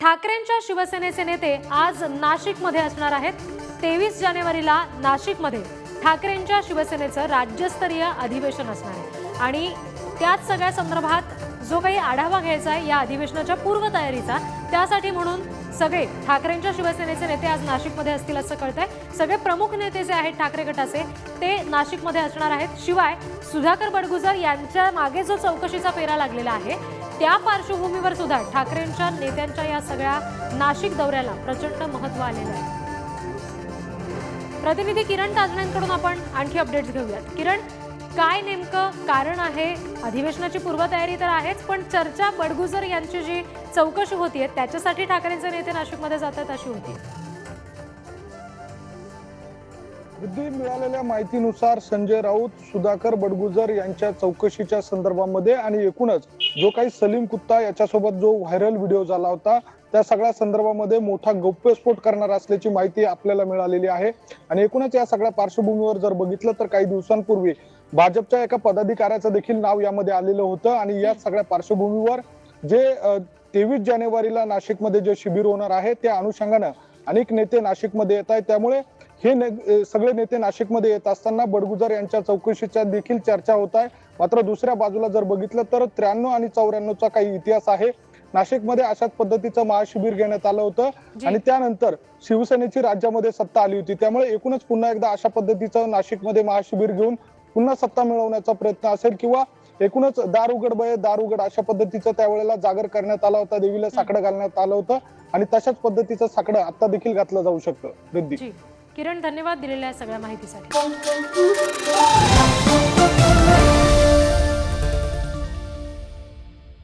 ठाकरेंच्या शिवसेनेचे नेते आज नाशिकमध्ये असणार आहेत. तेवीस जानेवारीला नाशिकमध्ये ठाकरेंच्या शिवसेनेचं राज्यस्तरीय अधिवेशन असणार आहे. आणि त्याच सगळ्या संदर्भात जो काही आढावा घ्यायचा आहे या अधिवेशनाच्या पूर्वतयारीचा त्यासाठी म्हणून सगळे ठाकरेंच्या शिवसेनेचे नेते आज नाशिकमध्ये असतील असं कळतंय. सगळे प्रमुख नेते जे आहेत ठाकरे गटाचे ते नाशिकमध्ये असणार आहेत. शिवाय सुधाकर बडगुजर यांच्या मागे जो चौकशीचा फेरा लागलेला आहे त्या पार्श्वभूमीवर सुद्धा ठाकरेंच्या नेत्यांच्या या सगळ्या नाशिक दौऱ्याला प्रचंड महत्त्व आलेलं आहे. प्रतिनिधी किरण ताजण्यांकडून आपण आणखी अपडेट्स घेऊयात. किरण काय नेमकं कारण आहे? अधिवेशनाची पूर्वतयारी तर आहेच पण चर्चा बडगुजर यांची जी चौकशी होतीये त्याच्यासाठी ठाकरेंचे नेते नाशिकमध्ये जातात अशी होती. अगदी मिळालेल्या माहितीनुसार संजय राऊत सुधाकर बडगुजर यांच्या चौकशीच्या संदर्भामध्ये आणि एकूणच जो काही सलीम कुत्ता याच्यासोबत जो व्हायरल व्हिडिओ झाला होता त्या सगळ्या संदर्भामध्ये मोठा गौप्यस्फोट करणार असल्याची माहिती आपल्याला मिळालेली आहे. आणि एकूणच या सगळ्या पार्श्वभूमीवर जर बघितलं तर काही दिवसांपूर्वी भाजपच्या एका पदाधिकाऱ्याचं देखील नाव यामध्ये आलेलं होतं. आणि या सगळ्या पार्श्वभूमीवर जे तेवीस जानेवारीला नाशिकमध्ये जे शिबिर होणार आहे त्या अनुषंगानं अनेक नेते नाशिकमध्ये येत आहेत. त्यामुळे हे ने- सगळे नेते नाशिकमध्ये येत असताना बडगुजर यांच्या चौकशीच्या देखील चर्चा होत आहे. मात्र दुसऱ्या बाजूला जर बघितलं तर त्र्याण्णव आणि चौऱ्याण्णवचा काही इतिहास आहे. नाशिकमध्ये अशाच पद्धतीचं महाशिबिर घेण्यात आलं होतं. आणि त्यानंतर शिवसेनेची राज्यामध्ये सत्ता आली होती. त्यामुळे एकूणच पुन्हा एकदा अशा पद्धतीचं नाशिकमध्ये महाशिबिर घेऊन पुन्हा सत्ता मिळवण्याचा प्रयत्न असेल किंवा एकूणच दार उघड बये दार उघड अशा पद्धतीचं त्यावेळेला जागर करण्यात आला होता देवीला साकडं घालण्यात आलं होतं आणि तशाच पद्धतीचं साकडं आता देखील घातलं जाऊ शकतं. रिद्धी. जी. किरण धन्यवाद दिलेल्या सगळ्या माहितीसाठी.